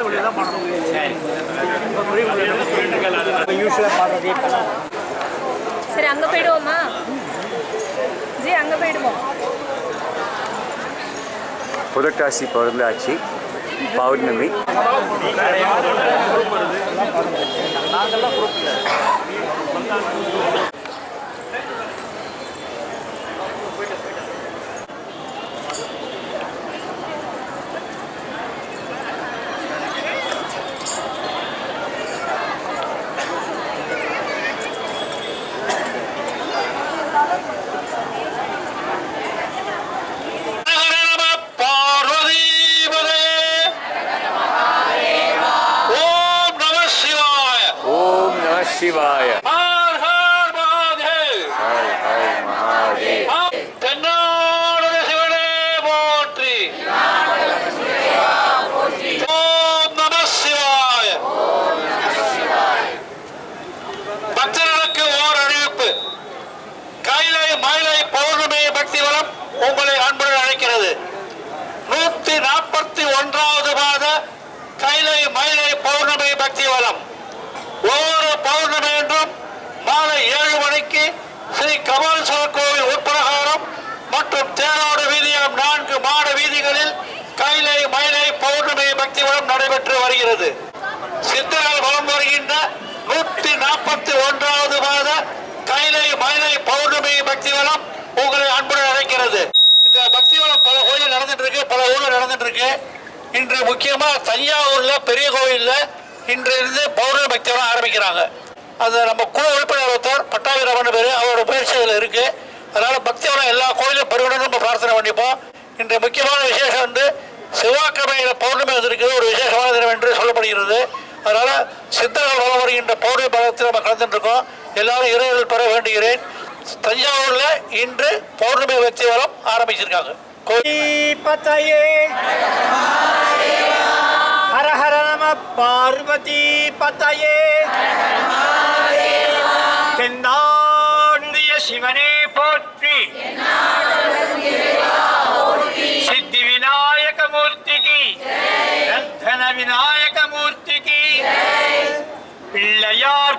போது வெளியே தான் பண்ணணும் யூஸ்வலாக சரி அங்கே போயிடுவோமா? ஜி அங்கே போயிடுவோம். புரட்டாசி பிறந்தாச்சு பௌர்ணமி. நாங்கள்லாம் நம சிவாய ஓம் நம சிவாய ஹர் ஹர் மகாதேவ் ஹர் ஹர் மகாதேவ் தென்னாடுடைய சிவனே போற்றி ஓம் நம சிவாய பக்தர்களுக்கு ஓர் அறிவிப்பு கைலை மயிலை பௌர்ணமி பக்தி வளம் உங்களை அன்புடன் அழைக்கிறது நூத்தி நாற்பத்தி ஒன்றாவது மாத கைலை மயிலை பௌர்ணமி பக்தி வளம் ஒவ்வொரு பௌர்ணமி என்றும் மாலை ஏழு மணிக்கு ஸ்ரீ கபாலீஸ்வரர் கோவில் உட்பிரகாரம் மற்றும் தேரோடு வீதியம் நான்கு மாட வீதிகளில் கைலை மயிலை பௌர்ணமி பக்தி வளம் நடைபெற்று வருகிறது. சித்தர்கள் வலம் வருகின்ற நூற்றி நாற்பத்தி ஒன்றாவது மாத கைலை மயிலை பௌர்ணமி பக்தி வளம் உங்களை அன்புடன் அழைக்கிறது. இந்த பக்தி வளம் பல கோயில் நடந்துட்டு இருக்கு பல ஊர்ல நடந்துட்டு இருக்கு இன்று முக்கியமா தஞ்சாவூர்ல பெரிய கோயில்ல இன்று இருந்து பௌர்ணமி பக்தி வளம் ஆரம்பிக்கிறாங்க. அது நம்ம குழு உறுப்பினர் ஒருத்தர் பட்டாபிரமன் பேர் அவரோட முயற்சி இருக்கு. அதனால பக்தி வளம் எல்லா கோயிலும் பெருகணும்னு நம்ம பிரார்த்தனை பண்ணிப்போம். இன்று முக்கியமான விசேஷம் வந்து செவ்வாய்க்கிழமையில பௌர்ணமி வந்திருக்கிறது. ஒரு விசேஷமான தினம் என்று சொல்லப்படுகிறது. அதனால சித்தர்கள் வளம் வருகின்ற பௌர்ணமி பலத்தில் நம்ம கலந்துட்டு எல்லாரும் இறைவர்கள் பெற வேண்டுகிறேன். தஞ்சாவூர்ல இன்று பௌர்ணமி பக்தி ஆரம்பிச்சிருக்காங்க. கோயில் ஹரஹர ஹர ஹர நம பார்வதி பத்தையே தென்னாடுடைய சிவனே போற்றி. பிள்ளையார்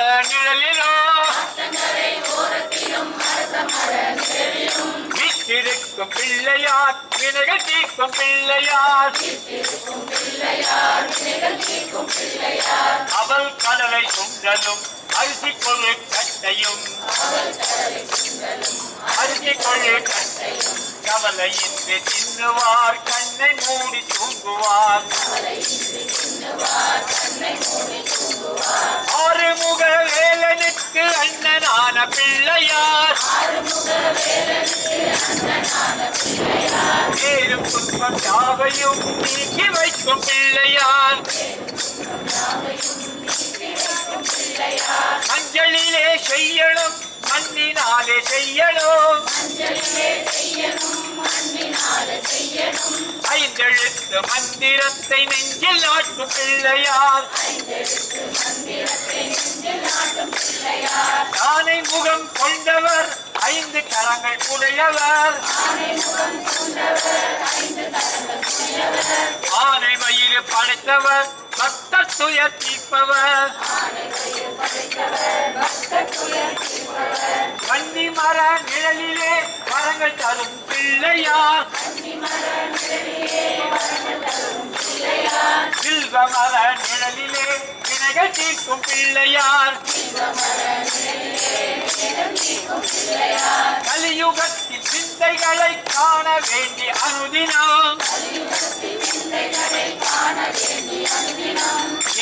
நிழலிலோ. மர வீட்டிருக்கும் பிள்ளையார் வினைகள் தீர்க்கும் பிள்ளையார். அவள் கடலை சுண்டலும் அரிசி கொள்ளு கட்டையும். அரிசி கொள்ளு கட்டையும். கவலையின்றி தின்னுவார் கண்ணை மூடி தூங்குவார். ஆறுமுக வேலனுக்கு அண்ணனான பிள்ளையார். மேலும் துன்பம் யாவையும் நீக்கி வைக்கும் பிள்ளையார். மஞ்சளிலே செய்யணும் மண்ணினாலே செய்யணும். ஐந்தெழுத்து மந்திரத்தை நெஞ்சில் நாட்டு பிள்ளையார். தானை முகம் கொண்டவர் ஐந்து கரங்கள் புனையவர். ஆனை மயிறு படைத்தவர் பக்த துய தீர்ப்பவர். வன்னி மர நிழலிலே மரங்கள் தரும் பிள்ளையார். செல்வ மர நிழலிலே வினைகள் பிள்ளையார். கலியுகத்தில் சிந்தைகளை காண வேண்டி அனுதினம்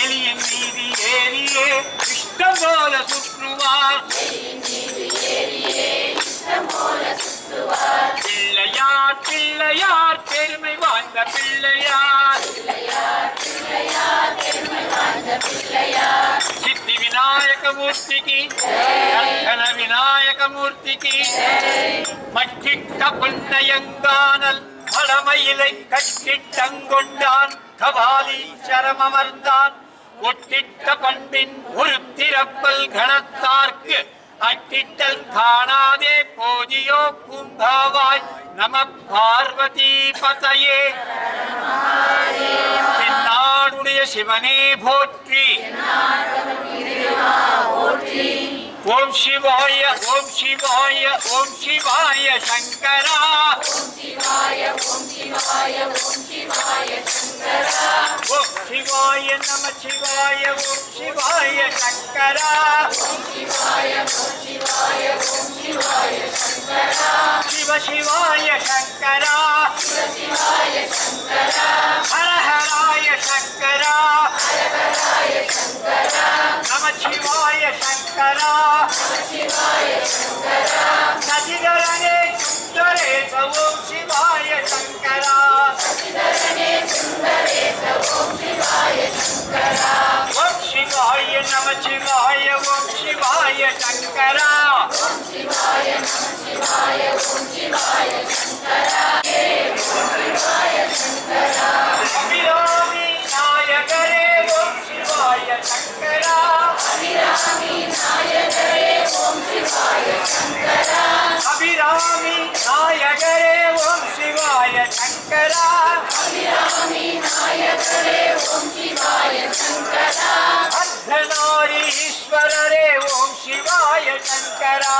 எலியின் மீது ஏறியே இஷ்டம் போல சுற்றுவார். பிள்ளையார் பிள்ளையார் பெருமை வாய்ந்த பிள்ளையார். சித்தி விநாயக மூர்த்திக்கு கர்த்தன விநாயக மூர்த்திக்கு மட்டிட்ட பொன்னையங்கானல் மடமயிலை கட்டிட்டங்கொண்டான் கபாலீச்சரம் அமர்ந்தான் ஒட்டிட்ட பண்பின் ஒரு திறப்பல் கணத்தார்க்கு அட்டிட்டல் காணாதே போதியோ பூங்காவாய் நம பார்வதி பதையே. சிவனே போற்றி ஓம் சிவாய ஓம் சிவாய ஓம் சிவாய சங்கரா ஓம் சிவாய நம சிவாய ஓம் சிவாய சங்கரா சிவ சிவாய சங்கரா ஹர ஹராய சங்கரா நம சிவாய சங்கரா சசிதரனே சுந்தரேச ஓம் சிவாய சங்கரா ஓம் சிவாய நம சிவாய ஓம் சிவாய சங்கரா அபிராமி நாயகரே ஓம் சிவாய சங்கரா அபிராமி நாயகரே ஓம் சிவாய சங்கரா அர்த்தநாரீஸ்வரரே ஓம் சிவாய சங்கரா சங்கரே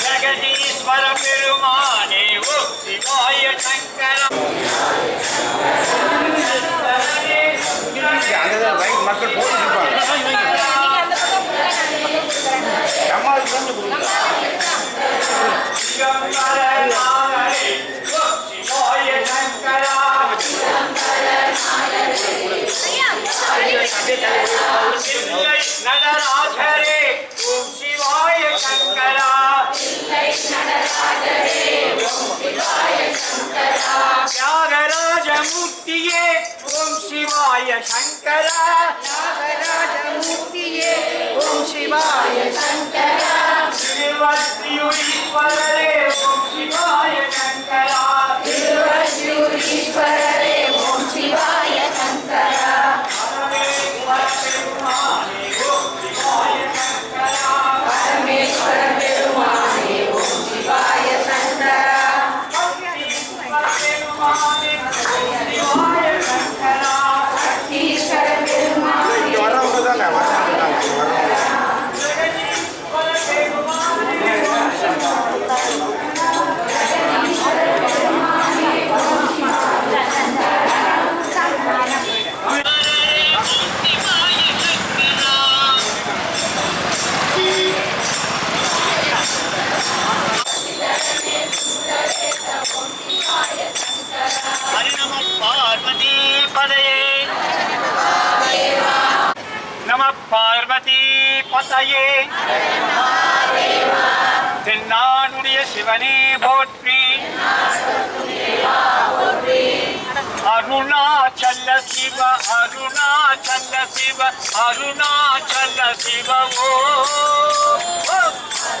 ஜெகதீஸ்வர பெருமானே ஓம் சிவாய சங்கரா சிவாய சங்கரா திருவத்தியுரீஸ்வரரே ஓம் சிவாய சங்கரா பதையே தென்னாடுடைய சிவனே போற்றி. அருணாச்சல சிவ அருணாச்சல சிவ அருணாச்சல சிவ ஓ.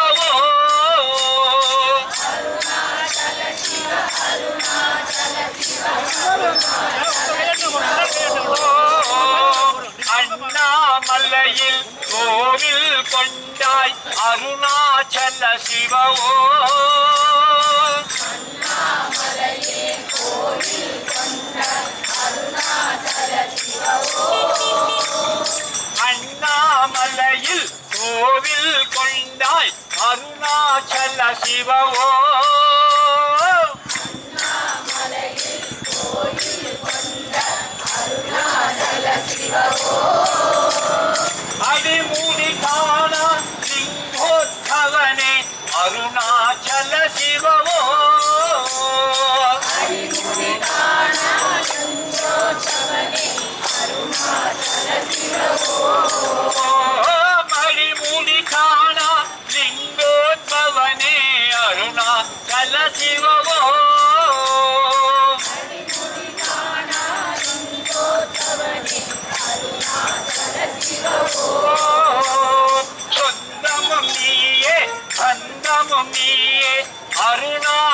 அண்ணாமலையில் கோவில் கொண்டாய் அருணாச்சல சிவவோ. அண்ணாமலையில் கோவில் கொண்டாய் அருணாச்சல சிவவோ. அடிமூடி காண லிங்கோத்பவனே அருணாச்சல சிவவோ மடிமூடி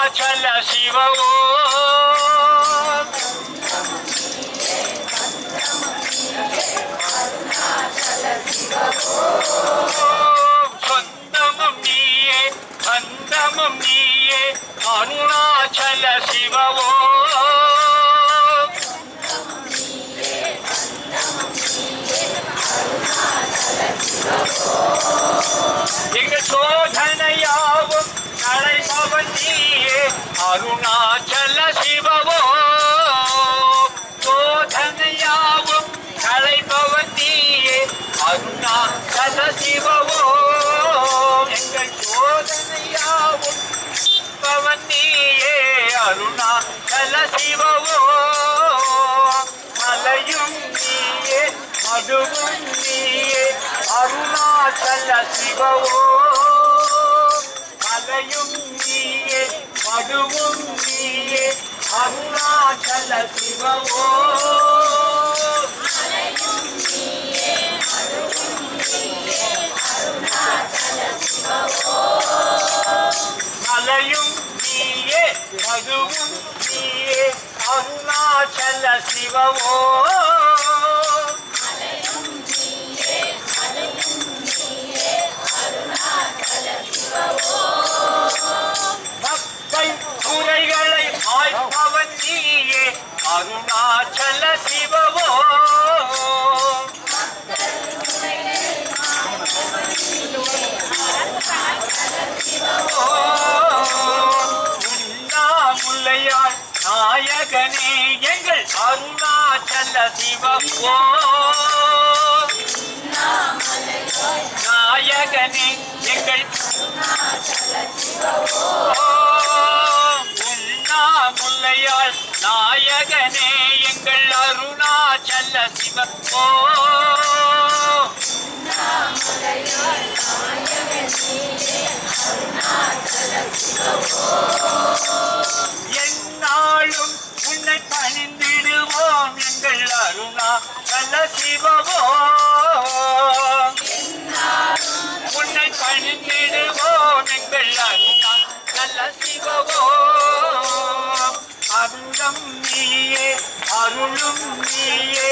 சல சிவவோ சொந்தமும் நீயே அந்தமும் நீயே அருணாச்சல சிவவோ எங்க சோதனையாவும் நடைபவன் நீயே அருணாச்சல சிவவோ. சோதனையாவும் களைபவன் நீயே அருணாச்சல சிவவோ. எங்கள் சோதனையாவும் பவன் நீயே அருணாச்சல சிவவோ. மலையும் நீயே மதுவும் நீயே அருணாச்சல சிவவோ மலையும் நீயே மதுவும் நீயே அருணாச்சல சிவவோ. மலையும் நீயே மதுவும் நீயே அருணாச்சல சிவவோ. குறைகளை மாய்ப்பவன் நீயே. அருணாச்சல சிவவோ. உண்ணாமுல்லையாள் நாயகனே எங்கள் அருணாச்சல சிவவோ. நாயகனே எங்கள் முல்லையாள் நாயகனே எங்கள் அருணாச்சல சிவப்போ. என்னாலும் உன்னை பணிந்திடுவோம் எங்கள் அருணா நல்ல சிவமோ உன்னை பணிந்திடுவோம் எங்கள் அருணா நல்ல சிவமோ அருளும் நீயே அருளும் நீயே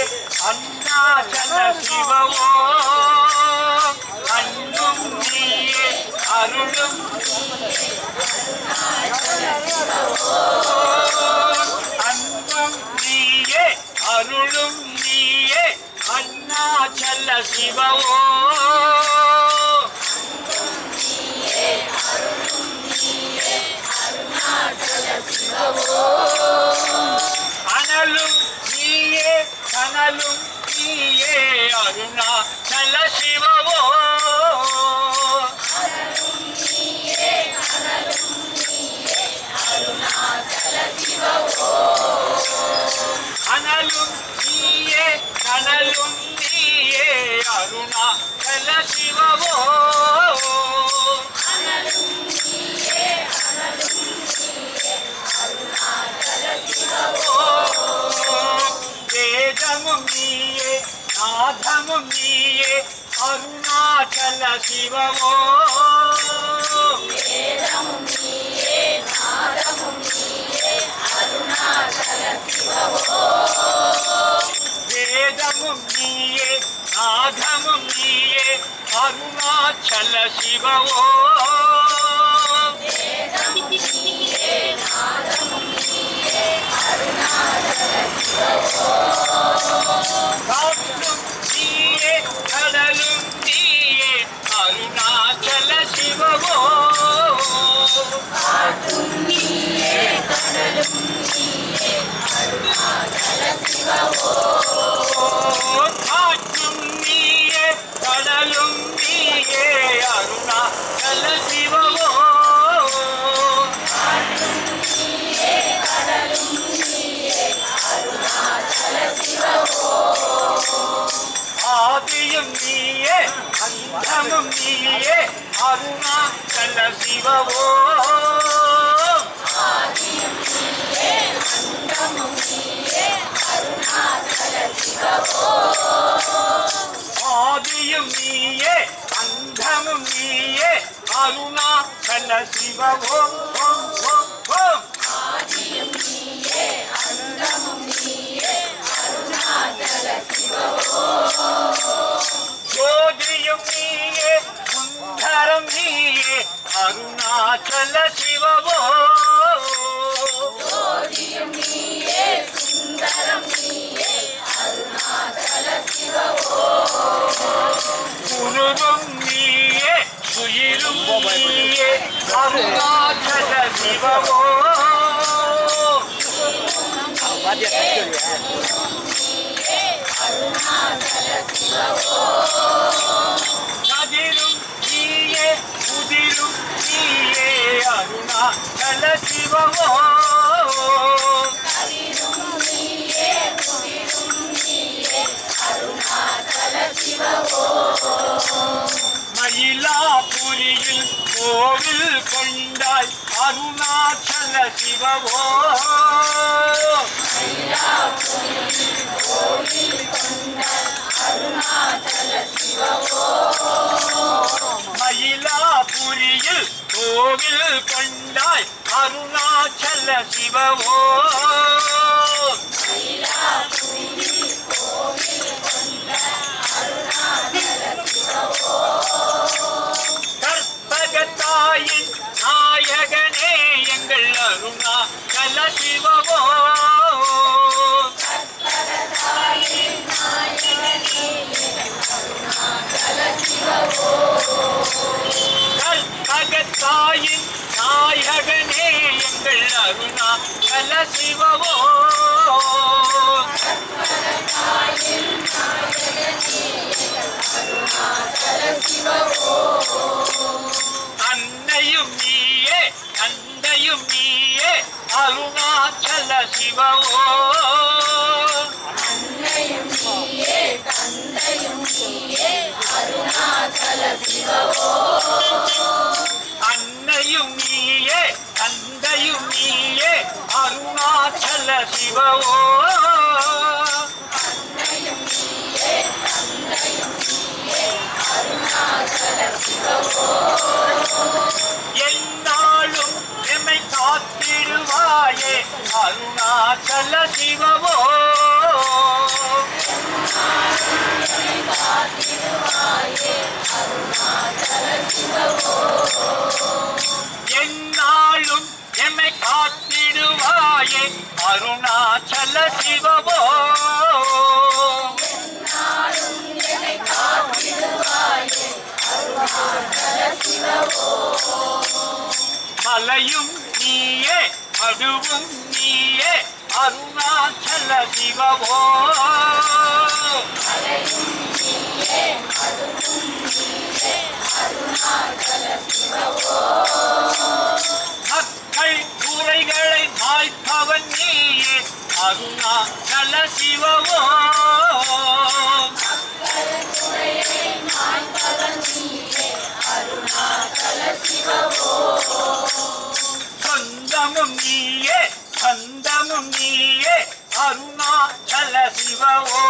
அண்ணாச்சல சிவமோ. அன்பும் நீயே அருளும் அன்பும் நீயே அருளும் நீயே அண்ணாச்சல சிவமோ. கனலும் நீயே அருணாச்சல சிவமோ அனலும் அருணாச்சல சிவமோ வேதமும் நீயே நாதமும் நீயே அருணாச்சல நீயே அந்தமும் நீயே அருணாச்சல சிவமோ ஓம் ஓம் ஓம் ஜோதியும் நீயே சுந்தரம் நீயே அருணாச்சல சிவமோ குருவும் நீயே உயிரும் நீயே அருணாச்சல சிவமோ கதிரும் மலையும் நீயே மடுவும் நீயே அருணாச்சல சிவமோ மக்கள் கூரைகளை மாய்ப்பவன் நீயே அருணாச்சல சிவமோ மக்கள் கூரைகளை மாய்ப்பவன் நீயே. சொந்தமும் நீயே சொந்தமும் நீயே அருணாச்சல சிவவோ.